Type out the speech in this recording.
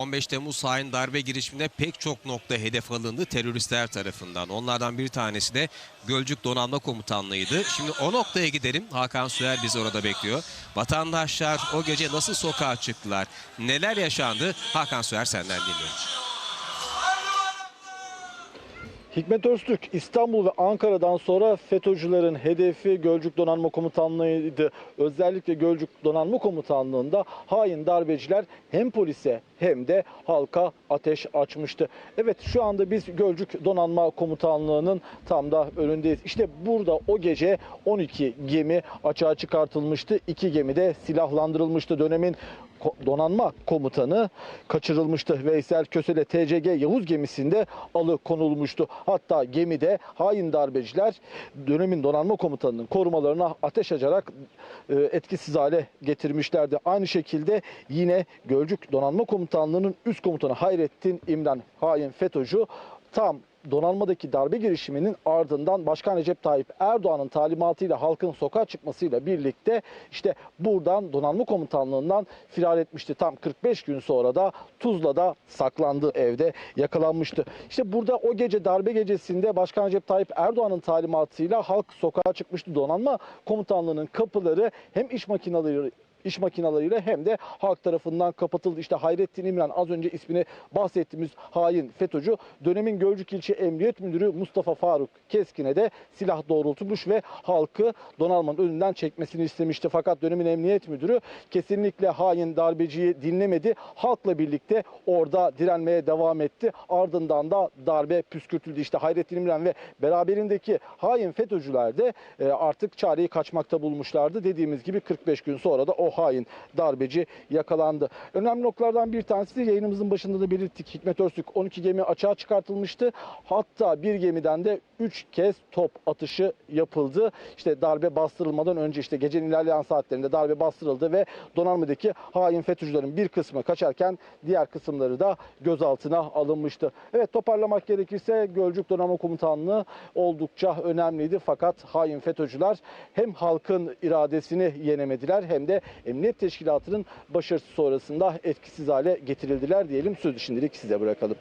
15 Temmuz hain darbe girişiminde pek çok nokta hedef alındı teröristler tarafından. Onlardan bir tanesi de Gölcük Donanma Komutanlığı'ydı. Şimdi o noktaya gidelim. Hakan Süer bizi orada bekliyor. Vatandaşlar o gece nasıl sokağa çıktılar? Neler yaşandı? Hakan Süer senden dinliyoruz. Hikmet Öztürk İstanbul ve Ankara'dan sonra FETÖ'cülerin hedefi Gölcük Donanma Komutanlığı'ydı. Özellikle Gölcük Donanma Komutanlığı'nda hain darbeciler hem polise hem de halka ateş açmıştı. Evet şu anda biz Gölcük Donanma Komutanlığı'nın tam da önündeyiz. İşte burada o gece 12 gemi açığa çıkartılmıştı. 2 gemi de silahlandırılmıştı. Dönemin donanma komutanı kaçırılmıştı. Veysel Kösele TCG Yavuz gemisinde alıkonulmuştu. Hatta gemide hain darbeciler dönemin donanma komutanının korumalarına ateş açarak e, etkisiz hale getirmişlerdi. Aynı şekilde yine Gölcük Donanma Komutanlığı'nın üst komutanı Hayrettin İmren hain FETÖ'cü tam donanmadaki darbe girişiminin ardından Başkan Recep Tayyip Erdoğan'ın talimatıyla halkın sokağa çıkmasıyla birlikte işte buradan donanma komutanlığından firar etmişti. Tam 45 gün sonra da Tuzla'da saklandı evde yakalanmıştı. İşte burada o gece darbe gecesinde Başkan Recep Tayyip Erdoğan'ın talimatıyla halk sokağa çıkmıştı. Donanma komutanlığının kapıları hem iş makineleri iş makinalarıyla hem de halk tarafından kapatıldı. İşte Hayrettin İmren az önce ismini bahsettiğimiz hain FETÖ'cü dönemin Gölcük İlçe Emniyet Müdürü Mustafa Faruk Keskin'e de silah doğrultmuş ve halkı donanmanın önünden çekmesini istemişti. Fakat dönemin Emniyet Müdürü kesinlikle hain darbeciyi dinlemedi. Halkla birlikte orada direnmeye devam etti. Ardından da darbe püskürtüldü. İşte Hayrettin İmren ve beraberindeki hain FETÖ'cüler de e, artık çareyi kaçmakta bulmuşlardı. Dediğimiz gibi 45 gün sonra da o hain darbeci yakalandı. Önemli noktalardan bir tanesi de yayınımızın başında da belirttik. Hikmet Öztürk 12 gemi açığa çıkartılmıştı. Hatta bir gemiden de 3 kez top atışı yapıldı. İşte darbe bastırılmadan önce işte gecenin ilerleyen saatlerinde darbe bastırıldı ve donanmadaki hain FETÖ'cülerin bir kısmı kaçarken diğer kısımları da gözaltına alınmıştı. Evet toparlamak gerekirse Gölcük Donanma Komutanlığı oldukça önemliydi fakat hain FETÖ'cüler hem halkın iradesini yenemediler hem de Emniyet Teşkilatı'nın başarısı sonrasında etkisiz hale getirildiler diyelim. Sözü şimdilik size bırakalım.